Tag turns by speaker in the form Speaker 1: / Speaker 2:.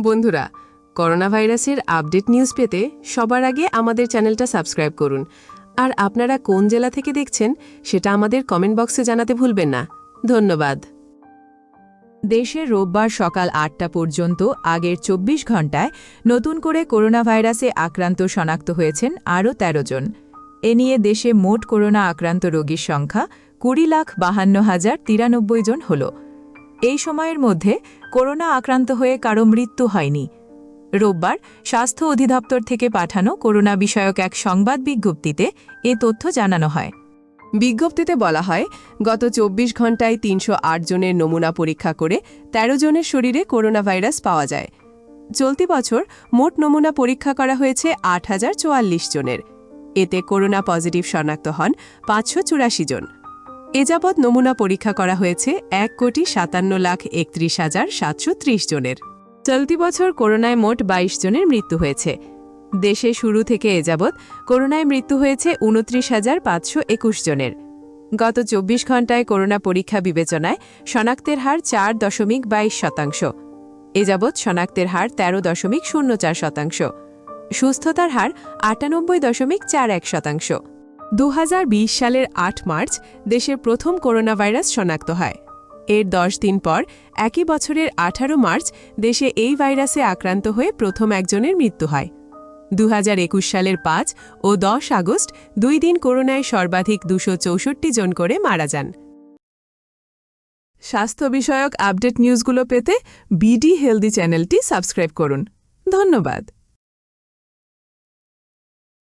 Speaker 1: বন্ধুরা করোনা ভাইরাসের update news পেতে সবার আগে আমাদের চ্যানেলটা সাবস্ক্রাইব করুন। আর আপনারা কোন জেলা থেকে দেখছেন, সেটা আমাদের কমেন্ট বক্সে জানাতে ভুলবেন না। ধন্যবাদ।
Speaker 2: দেশে রোববার সকাল আটটা পর্যন্ত আগের চব্বিশ ঘণ্টায় নতুন করে করোনা ভাইরাসে আক্রান্ত শনাক্ত হয়েছেন আরও ১৩ জন। এ নিয়ে দেশে মোট করোনা আক্রান্ত রোগীর সংখ্যা কুড়ি লাখ বাহান্ন হাজার তিরানব্বই জন হল। এই সময়ের মধ্যে করোনা আক্রান্ত হয়ে কারও মৃত্যু হয়নি। রোববার স্বাস্থ্য অধিদপ্তর থেকে পাঠানো করোনা বিষয়ক এক সংবাদ বিজ্ঞপ্তিতে এ তথ্য জানানো হয়।
Speaker 1: বিজ্ঞপ্তিতে বলা হয়, গত চব্বিশ ঘন্টায় তিনশো আট জনের নমুনা পরীক্ষা করে ১৩ জনের শরীরে করোনা ভাইরাস পাওয়া যায়। চলতি বছর মোট নমুনা পরীক্ষা করা হয়েছে আট হাজার চুয়াল্লিশ জনের। এতে করোনা পজিটিভ শনাক্ত হন পাঁচশো চুরাশি জন। এ যাবৎ নমুনা পরীক্ষা করা হয়েছে এক কোটি সাতান্ন লাখ একত্রিশ হাজার সাতশো জনের। চলতি বছর করোনায় মোট ২২ জনের মৃত্যু হয়েছে। দেশে শুরু থেকে এ যাবৎ করোনায় মৃত্যু হয়েছে উনত্রিশ হাজার পাঁচশো একুশ জনের। গত চব্বিশ ঘণ্টায় করোনা পরীক্ষা বিবেচনায় শনাক্তের হার চার দশমিক বাইশ শতাংশ। এ যাবৎ শনাক্তের হার তেরো দশমিক শূন্য চার শতাংশ। সুস্থতার হার আটানব্বই দশমিক চার এক শতাংশ। দু হাজার বিশ সালের আট মার্চ দেশের প্রথম করোনা ভাইরাস শনাক্ত হয়। এর দশ দিন পর একই বছরের আঠারো মার্চ দেশে এই ভাইরাসে আক্রান্ত হয়ে প্রথম একজনের মৃত্যু হয়। দু হাজার একুশ সালের পাঁচ ও দশ আগস্ট দুই দিন করোনায় সর্বাধিক দুশো জন করে মারা যান। স্বাস্থ্য বিষয়ক আপডেট নিউজগুলো পেতে বিডি হেলদি চ্যানেলটি সাবস্ক্রাইব করুন। ধন্যবাদ।